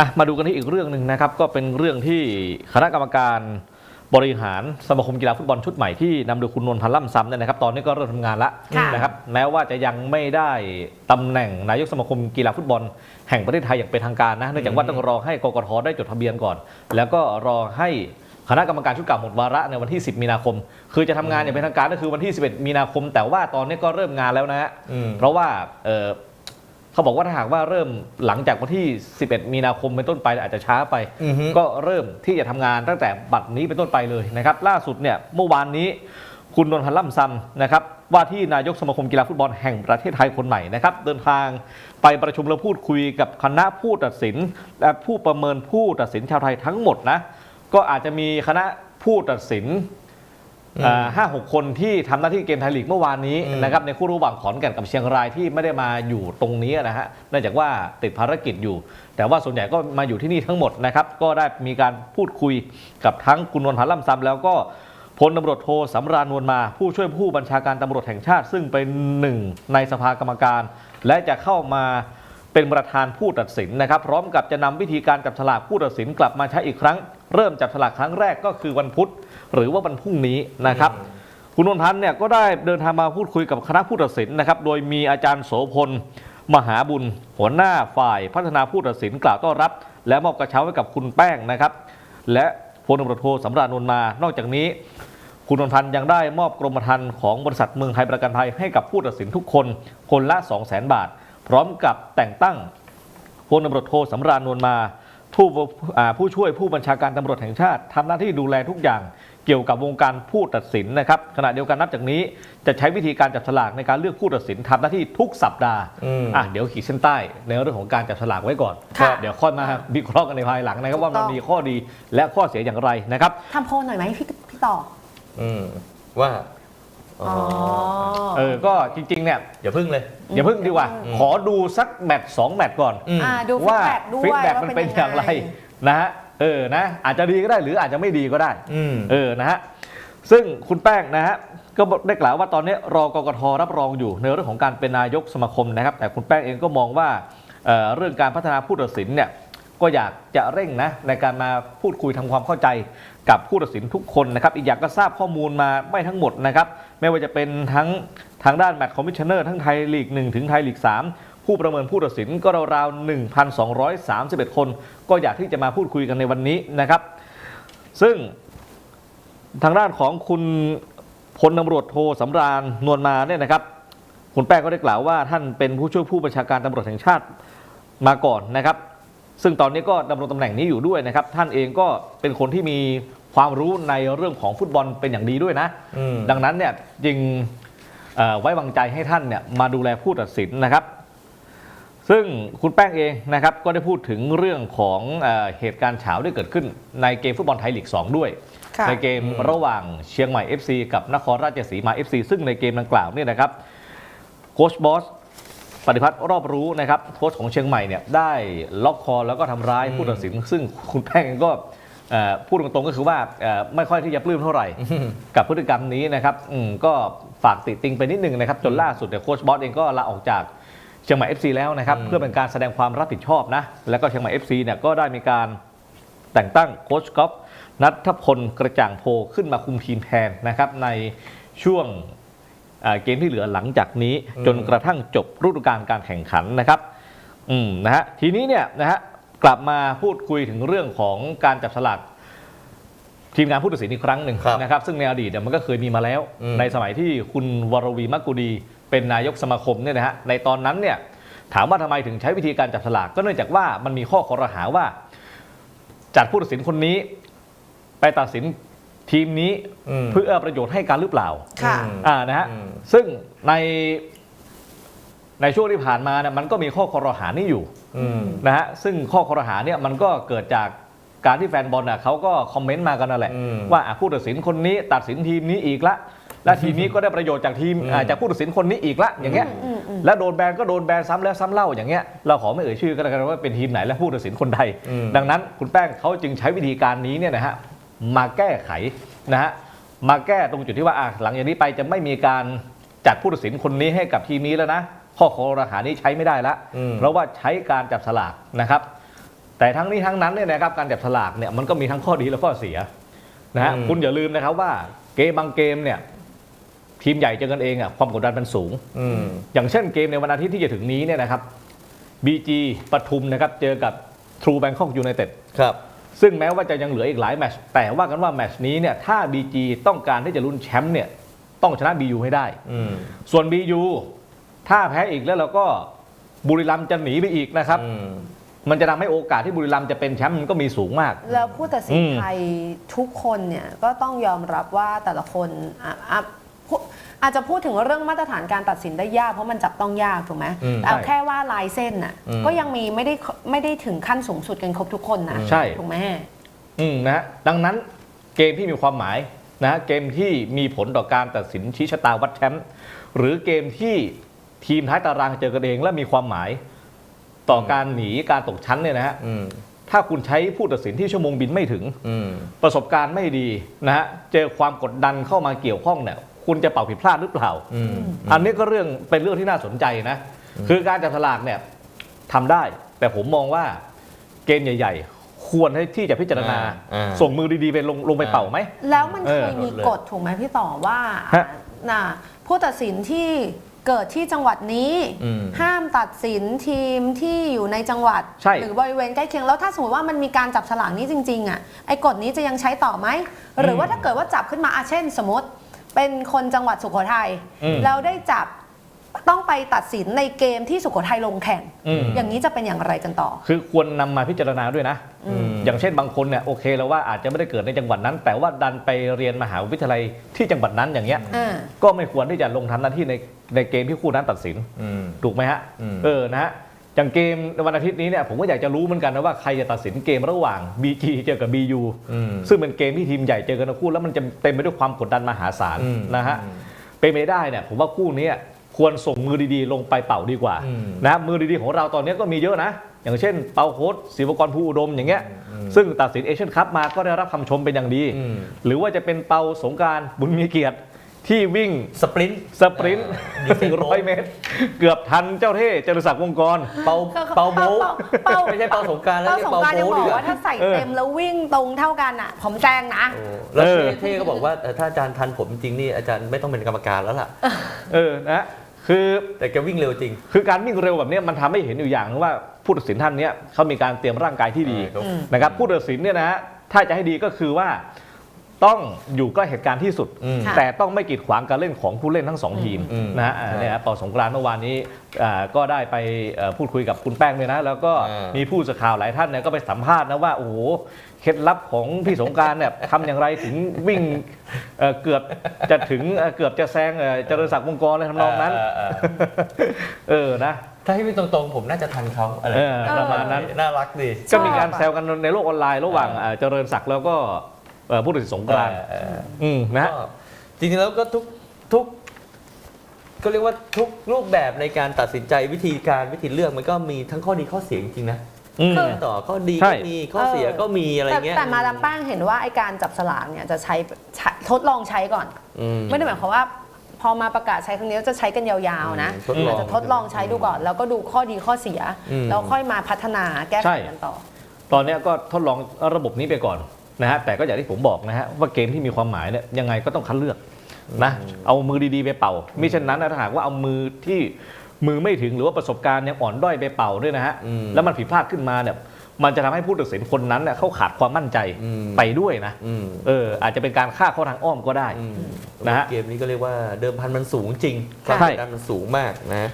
อะมาดูกันที่อีกเรื่องหนึ่งนะครับก็เป็นเรื่องที่คณะกรรมการบริหารสมาคมกีฬาฟุตบอลชุดใหม่ที่นำโดยคุณนวลพันธ์ล่ำซ้ำเนี่ยนะครับ ตอนนี้ก็เริ่มทำงานละค่ะนะครับแม้ว่าจะยังไม่ได้ตำแหน่งนายกสมาคมกีฬาฟุตบอล แห่งประเทศไทยอย่างเป็นทางการนะเนื่องจากว่าต้องรอให้กกทได้จดทะเบียนก่อน แล้วก็รอให้คณะกรรมการชุดเก่าหมดวาระในวันที่ 10 มีนาคม คือจะทำงานอย่างเป็นทางการก็คือวันที่ 11 มีนาคม แต่ว่าตอนนี้ก็เริ่มงานแล้วนะฮะอืมเพราะว่า เอ่อเขาบอกว่าถ้าหากว่าเริ่มหลังจากวันที่ 11 มีนาคมเป็นต้นไปอาจจะช้าไป อือฮึ ก็เริ่มที่จะทำงานตั้งแต่บัดนี้เป็นต้นไปเลยนะครับ ล่าสุดเนี่ยเมื่อวานนี้ คุณนนท์พันธ์ล่ำซำนะครับ ว่าที่นายกสมาคมกีฬาฟุตบอลแห่งประเทศไทยคนใหม่นะครับ เดินทางไปประชุมและพูดคุยกับคณะผู้ตัดสิน และผู้ประเมินผู้ตัดสินชาวไทยทั้งหมดนะ ก็อาจจะมีคณะผู้ตัดสินอืม ห้าหกคนที่ทำหน้าที่เกมไทยลีกเมื่อวานนี้อืมนะครับในคู่ระหว่างขอนแก่นกับเชียงรายที่ไม่ได้มาอยู่ตรงนี้นะฮะเนื่องจากว่าติดภารกิจอยู่ แต่ว่าส่วนใหญ่ก็มาอยู่ที่นี่ทั้งหมดนะครับก็ได้มีการพูดคุยกับทั้งคุณนวลพันธ์ล่ำซ้ำแล้วก็พลตำรวจโทสำราญนวลมา ผู้ช่วยผู้บัญชาการตำรวจแห่งชาติ ซึ่งเป็นหนึ่งในสภากรรมการ และจะเข้ามาเป็นประธานผู้ตัดสินนะครับ พร้อมกับจะนำวิธีการจับฉลากผู้ตัดสินกลับมาใช้อีกครั้ง เริ่มจับฉลากครั้งแรกก็คือวันพุธ หรือว่าวันพรุ่งนี้นะครับคุณนวลพันธ์เนี่ยก็ได้เดินทางมาพูดคุยกับคณะผู้ตัดสินนะครับ โดยมีอาจารย์โสพล มหาบุญ หัวหน้าฝ่ายพัฒนาผู้ตัดสินกล่าวต้อนรับ และมอบกระเช้าให้กับคุณแป้งนะครับ และพลตำรวจโทสำราญนวลมา นอกจากนี้ คุณนวลพันธ์ยังได้มอบกรมธรรม์ของบริษัทเมืองไทยประกันภัยให้กับผู้ตัดสินทุกคน คนละ 2 0 0 0 0 0บาท พร้อมกับแต่งตั้งพลตำรวจโทสำราญนวลมาผู้อ่าผู้ช่วยผู้บัญชาการตำรวจแห่งชาติทำหน้าที่ดูแลทุกอย่าง เกี่ยวกับวงการผู้ตัดสินนะครับขณะเดียวกันนับจากนี้จะใช้วิธีการจับฉลากในการเลือกผู้ตัดสินทำหน้าที่ทุกสัปดาห์อืมอะเดี๋ยวขีดเส้นใต้ในเรื่องของการจับฉลากไว้ก่อนค่ะเดี๋ยวค่อยมาวิเคราะห์กันในภายหลังนะครับถูกว่ามันต้องมีข้อดีและข้อเสียอย่างไรนะครับทำโพลหน่อยไหมพี่พี่ต่ออืมว่าอ๋อ๋ออเออ ก็จริง ๆ เนี่ยอย่าพึ่งเลย อย่าเพิ่งดีกว่าอืมขอดูสักแมตช์สองแมตช์ก่อนอืมอ่าดูฟีว่าดแบ็กด้วยฟีดแบ็กว่ามันเป็นอย่างไรนะฮะ เออนะอาจจะดีก็ได้หรืออาจจะไม่ดีก็ได้อืมเออนะฮะซึ่งคุณแป้งนะฮะก็ได้กล่าวว่าตอนนี้รอกกทรับรองอยู่ ในเรื่องของการเป็นนายกสมาคมนะครับ แต่คุณแป้งเองก็มองว่าเอ่อเรื่องการพัฒนาผู้ตัดสินเนี่ยก็อยากจะเร่งนะในการมาพูดคุยทำความเข้าใจกับผู้ตัดสินทุกคนนะครับ อีกอย่างก็ทราบข้อมูลมาไม่ทั้งหมดนะครับ ไม่ว่าจะเป็นทั้งทางด้านแมตช์คอมมิชเนอร์ทั้งไทยลีก 1 ถึงไทยลีก 3 ผู้ประเมินผู้ตัดสินก็ราวๆ1,231 คน ก็อยากที่จะมาพูดคุยกันในวันนี้นะครับ ซึ่งทางด้านของคุณพลตำรวจโทสำราญนวลมาเนี่ยนะครับ คุณแป้งก็ได้กล่าวว่าท่านเป็นผู้ช่วยผู้บัญชาการตำรวจแห่งชาติมาก่อนนะครับ ซึ่งตอนนี้ก็ดำรงตำแหน่งนี้อยู่ด้วยนะครับ ท่านเองก็เป็นคนที่มีความรู้ในเรื่องของฟุตบอลเป็นอย่างดีด้วยนะอืมดังนั้นเนี่ยจึงเอ่อไว้วางใจให้ท่านเนี่ยมาดูแลผู้ตัดสินนะครับ ซึ่งคุณแป้งเองนะครับก็ได้พูดถึงเรื่องของเออเหตุการณ์เฉาที่เกิดขึ้นในเกมฟุตบอลไทยลีก 2 ด้วย ค่ะ ในเกมระหว่างเชียงใหม่ FC กับนครราชสีมา FC ซึ่งในเกมดังกล่าวเนี่ยนะครับโค้ชบอสปฏิพัฒน์รอบรู้นะครับโค้ชของเชียงใหม่เนี่ยได้ล็อกคอแล้วก็ทำร้ายผู้ตัดสิน ซึ่งคุณแป้งเองก็เอ่อพูดตรงๆก็คือว่าเอ่อไม่ค่อยที่จะปลื้มเท่าไหร่ กับพฤติกรรมนี้นะครับอืมก็ฝากติติงไปนิดนึงนะครับจนล่าสุดเนี่ยโค้ชบอสเองก็ลาออกจาก เชียงใหม่ FC แล้วนะครับอืมเพื่อเป็นการแสดงความรับผิดชอบนะแล้วก็เชียงใหม่ FC เนี่ยก็ได้มีการแต่งตั้งโค้ชกอล์ฟนัทพลกระจ่างโพขึ้นมาคุมทีมแทนนะครับในช่วงเอ่อเกมที่เหลือหลังจากนี้อืมจนกระทั่งจบฤดูกาลการแข่งขันนะครับอืมนะฮะทีนี้เนี่ยนะฮะกลับมาพูดคุยถึงเรื่องของการจับฉลากทีมงานผู้ตัดสินอีกครั้งหนึ่งครับนะครับ ซึ่งในอดีตเนี่ยมันก็เคยมีมาแล้วอืมในสมัยที่คุณวรวีมักกุดี เป็นนายกสมาคมเนี่ยนะฮะในตอนนั้นเนี่ยถามว่าทำไมถึงใช้วิธีการจับฉลากก็เนื่องจากว่ามันมีข้อคอรหาว่า จัดผู้ตัดสินคนนี้ ไปตัดสินทีมนี้อืมเพื่อประโยชน์ให้การหรือเปล่าค่ะอืมอ่านะฮะอืมซึ่งในในช่วงที่ผ่านมาเนี่ยมันก็มีข้อคอรหานี้อยู่อืมนะฮะซึ่งข้อคอรหาเนี่ยมันก็เกิดจากการที่แฟนบอลน่ะเขาก็คอมเมนต์มากันนั่นแหละอืมว่าอะผู้ตัดสินคนนี้ตัดสินทีมนี้อีกละ และทีมนี้ก็ได้ประโยชน์จากทีมอืมอ่าจากผู้ตัดสินคนนี้อีกละอย่างเงี้ยอืมอืมแล้วโดนแบนก็โดนแบนซ้ำแล้วซ้ำเล่าอย่างเงี้ยเราขอไม่เอ่ยชื่อก็แล้วกันว่าเป็นทีมไหนและผู้ตัดสินคนใด อืม ดังนั้นคุณแป้งเขาจึงใช้วิธีการนี้เนี่ยนะฮะมาแก้ไขนะฮะมาแก้ตรงจุดที่ว่าอะหลังจากนี้ไปจะไม่มีการจัดผู้ตัดสินคนนี้ให้กับทีมนี้แล้วนะข้อคอรหานี้ใช้ไม่ได้ละอืม เพราะว่าใช้การจับสลากนะครับ แต่ทั้งนี้ทั้งนั้นเนี่ยนะครับการจับฉลากเนี่ยมันก็มีทั้งข้อดีและข้อเสียนะฮะอืม คุณอย่าลืมนะครับว่าเกมบางเกมเนี่ย ทีมใหญ่เจอกันเองอะความกดดันมันสูงอืมอย่างเช่นเกมในวันอาทิตย์ที่จะถึงนี้เนี่ยนะครับ BG ปทุมนะครับเจอกับ True Bangkok United ครับซึ่งแม้ว่าจะยังเหลืออีกหลายแมตช์แต่ว่ากันว่าแมตช์นี้เนี่ยถ้า BG ต้องการที่จะลุ้นแชมป์เนี่ยต้องชนะ BU ให้ได้อืมส่วน BU ถ้าแพ้อีกแล้วเราก็บุรีรัมย์จะหนีไปอีกนะครับอืมมันจะทำให้โอกาสที่บุรีรัมย์จะเป็นแชมป์มันก็มีสูงมาก แล้วผู้ตัดสินอืมไทยทุกคนเนี่ยก็ต้องยอมรับว่าแต่ละคน อะอะพูอาจจะพูดถึงเรื่องมาตรฐานการตัดสินได้ยากเพราะมันจับต้องยากถูกไหมอืมแต่เอาใช่แค่ว่าลายเส้นน่ะอืม ก็ยังมีไม่ได้ไม่ได้ถึงขั้นสูงสุดกันครบทุกคนนะใช่ ถูกไหม อืมนะฮะดังนั้นเกมที่มีความหมายนะฮะเกมที่มีผลต่อการตัดสินชี้ชะตาวัดแชมป์หรือเกมที่ทีมท้ายตารางเจอกันเองและมีความหมาย ต่อการหนีการตกชั้นเนี่ยนะฮะอืมถ้าคุณใช้ผู้ตัดสินที่ชั่วโมงบินไม่ถึง อืม ประสบการณ์ไม่ดีนะฮะเจอความกดดันเข้ามาเกี่ยวข้องเนี่ย คุณจะเป่าผิดพลาดหรือเปล่า อืมอันนี้ก็เรื่องเป็นเรื่องที่น่าสนใจนะ คือการจับฉลากเนี่ยทำได้ แต่ผมมองว่าเกมใหญ่ ๆ ควรให้ที่จะพิจารณา อ่า ส่งมือดีๆไปลงลงไปเป่าไหม แล้วมันเอเคอยมีกฎถูกไหมพี่ต่อว่าฮะ น่ะผู้ตัดสินที่เกิดที่จังหวัดนี้ อืม ห้ามตัดสินทีมที่อยู่ในจังหวัด ใช่ หรือบริเวณใกล้เคียงแล้วถ้าสมมติว่ามันมีการจับฉลากนี้จริงๆอะไอ้กฎนี้จะยังใช้ต่อไหม หรือว่าถ้าเกิดว่าจับขึ้นมาอะเช่น สมมติ เป็นคนจังหวัดสุโขทัยอืมแล้วได้จับต้องไปตัดสินในเกมที่สุโขทัยลงแข่ง อืม อย่างนี้จะเป็นอย่างไรกันต่อ คือควรนำมาพิจารณาด้วยนะอืมอย่างเช่นบางคนเนี่ยโอเคแล้วว่าอาจจะไม่ได้เกิดในจังหวัดนั้น แต่ว่าดันไปเรียนมหาวิทยาลัยที่จังหวัดนั้นอย่างเงี้ย อ่า ก็ไม่ควรที่จะลงทำหน้าที่ในในเกมที่คู่นั้นตัดสิน อืม ถูกไหมฮะ อืม เออ นะฮะ อย่างเกมในวันอาทิตย์นี้เนี่ยผมก็อยากจะรู้เหมือนกันนะว่าใครจะตัดสินเกมระหว่าง BG เจอกับ BU อืมซึ่งเป็นเกมที่ทีมใหญ่เจอกันทั้งคู่แล้วมันจะเต็มไปด้วยความกดดันมหาศาลอืมนะฮะเป็นไปได้เนี่ยผมว่าคู่นี้ควรส่งมือดีๆ ลงไปเป่าดีกว่าอืมนะมือดีๆของเราตอนนี้ก็มีเยอะนะ อย่างเช่นเปาโค้ดศิวกรภูอุดมอย่างเงี้ยอืมซึ่งตัดสินเอเชียนคัพมาก็ได้รับคำชมเป็นอย่างดีอืมหรือว่าจะเป็นเปาสงกรารบุญมีเกียรติ ที่วิ่งสปรินต์ สปรินต์อ่ายูเซหนึ่นงโบร้อยเมตร เกือบทันเจ้าเท่จรุศักดิ์วงกร เปาเปาโบะเป่าไม่ใช่เปาสงกรารแล้วเป้าเรียสกงเปากรารยังโบะบดีอกกว่าว่าถ้าใส่เต็มแล้ววิ่งตรงเท่ากันอะผมแจ้งนะ โอ้แล้วเออ เท่ก็บอกว่าเออถ้าอาจารย์ทันผมจริงๆนี่อาจารย์ไม่ต้องเป็นกรรมการแล้วล่ะ เออนะคือแต่แกวิ่งเร็วจริงคือการวิ่งเร็วแบบเนี้ยมันทำให้เห็นอยู่อย่างนึงว่าผู้ตัดสินท่านเนี้ยเขามีการเตรียมร่างกายที่ดีเอออืมนะครับผู้ตัดสินเนี่ยนะฮะถ้าจะให้ดีก็คือว่า ต้องอยู่ใกล้เหตุการณ์ที่สุดอืมค่ะ แต่ต้องไม่กีดขวางการเล่นของผู้เล่นทั้งสองทีมอืมนะฮะอ่าใช่เนี่ยฮะเป่าสงกรานต์เมื่อวานนี้อ่าก็ได้ไปเอ่อพูดคุยกับคุณแป้งด้วยนะ แล้วก็อ่ามี มีผู้สื่อข่าวหลายท่านเนี่ยก็ไปสัมภาษณ์นะว่าโอ้โหเคล็ดลับของพี่สงกรารเนี่ย ทำอย่างไรถึงวิ่งเอ่อเกือบจะถึงเอ่อเกือบจะแซงเอ่อเจริญศักดิ์วงกรเลยทำนองนั้น เเออเออนะ ถ้าให้วิ่งตรงๆ ผมน่าจะทันเขาอะไรเออประมาณนั้น น่ารักดี ก็มีการแซวกันในโลกออนไลน์ระหว่างเอ่อเจริญศักดิ์แล้วก็เอ่อ ผู้ตัดสินสงกรานต์เอออืมนะฮะ ก็จริงๆแล้วก็ทุกทุกก็เรียกว่าทุกรูปแบบในการตัดสินใจวิธีการวิธีเลือกมันก็มีทั้งข้อดีข้อเสียจริงๆนะอืม ต่อข้อดีใช่ ก็มีข้อเสียก็มีอะไรแต่เงี้ยแต่มาดามแป้งเห็นว่าไอการจับสลากเนี่ยจะใช้ใช้ทดลองใช้ก่อน อืม ไม่ได้หมายความว่า พอมาประกาศใช้ครั้งนี้จะใช้กันยาวๆนะอืมทดลองอาจจะทดลองใช้ดูก่อน แล้วก็ดูข้อดีข้อเสีย อืม แล้วค่อยมาพัฒนาแก้ใช่ไขกันต่อ ตอนเนี้ยก็ทดลองระบบนี้ไปก่อน นะฮะแต่ก็อย่างที่ผมบอกนะฮะว่าเกมที่มีความหมายเนี่ยยังไงก็ต้องคัดเลือกนะเอามือดีๆไปเป่ามิฉะนั้นนะถ้าหากว่าเอามือที่มือไม่ถึงหรือว่าประสบการณ์ยังอ่อนด้อยไปเป่าด้วยนะฮะอืมแล้วมันผิดพลาดขึ้นมาเนี่ยมันจะทำให้ผู้ตัดสินคนนั้นเนี่ยเขาขาดความมั่นใจอืม ไปด้วยนะอืมเอออาจจะเป็นการฆ่าเข้าทางอ้อมก็ได้ อืมนะฮะเกมนี้ก็เรียกว่าเดิมพันมันสูงจริงคค่ะวามกดดันมันสูงมากนะ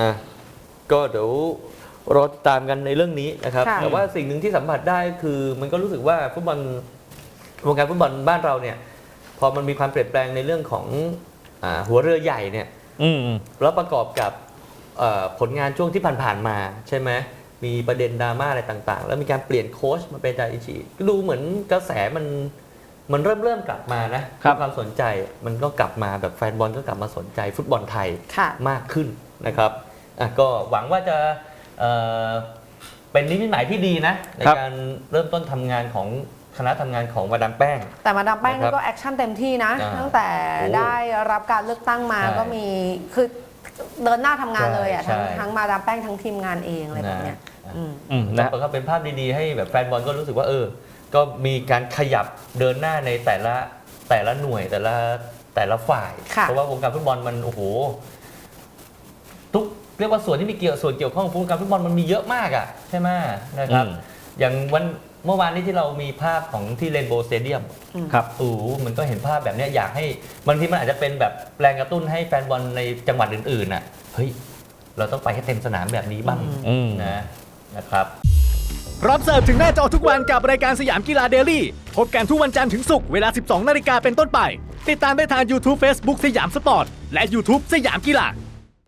อะก็เดี๋ยว รอติดตามกันในเรื่องนี้นะครับ ค่ะ แต่ว่าสิ่งหนึ่งที่สัมผัสได้คือมันก็รู้สึกว่าฟุตบอลวงการฟุตบอลบ้านเราเนี่ยพอมันมีความเปลี่ยนแปลงในเรื่องของอาหัวเรือใหญ่เนี่ยอืม แล้วประกอบกับเอ่อผลงานช่วงที่ผ่านๆมาใช่ไหมมีประเด็นดราม่าอะไรต่างๆ แล้วมีการเปลี่ยนโค้ชมาเป็นจาอิชิก็ดูเหมือนกระแสมันมันเริ่มเริ่มกลับมานะครับ ความสนใจมันก็กลับมาแบบแฟนบอลก็กลับมาสนใจฟุตบอลไทย ค่ะ มากขึ้นนะครับอะก็หวังว่าจะ เอ่อเป็นนิมิตหมายที่ดีนะ ในครับ การเริ่มต้นทำงานของคณะทำงานของมาดามแป้ง แต่มาดามแป้งนะครับนี่ก็แอคชั่นเต็มที่นะ อ่าตั้งแต่โอ้ได้รับการเลือกตั้งมาใช่ก็มีคือเดินหน้าทำงานเลยอะใช่ทั้งใช่ ทั้งมาดามแป้งทั้งทีมงานเองอะไรแบบเนี้ยนอืม อืมนะนะก็เป็นภาพดีๆ ให้แบบแฟนบอลก็รู้สึกว่าเออ ก็มีการขยับเดินหน้าในแต่ละแต่ละหน่วยแต่ละแต่ละฝ่าย ค่ะ เพราะว่าวงการฟุตบอลมันโอ้โหทุก เรียกว่าส่วนที่มีเกี่ยวส่วนเกี่ยวข้องกับวงการฟุตบอลมันมีเยอะมากอะใช่ไหมนะครับ อืม อย่างวันเมื่อวานนี้ที่เรามีภาพของที่เรนโบว์สเตเดียม ครับ โอ้โหมันก็เห็นภาพแบบเนี้ยอยากให้บางทีมันอาจจะเป็นแบบแรงกระตุ้นให้แฟนบอลในจังหวัดอื่นๆน่ะเฮ้ย เราต้องไปให้เต็มสนามแบบนี้บ้างอืม นะนะครับ พร้อมเสิร์ฟถึงหน้าจอทุกวันกับรายการสยามกีฬาเดลี่ พบกันทุกวันจันทร์ถึงศุกร์เวลา 12 นาฬิกาเป็นต้นไป ติดตามได้ทาง YouTube Facebook สยามสปอร์ต และ YouTube สยามกีฬา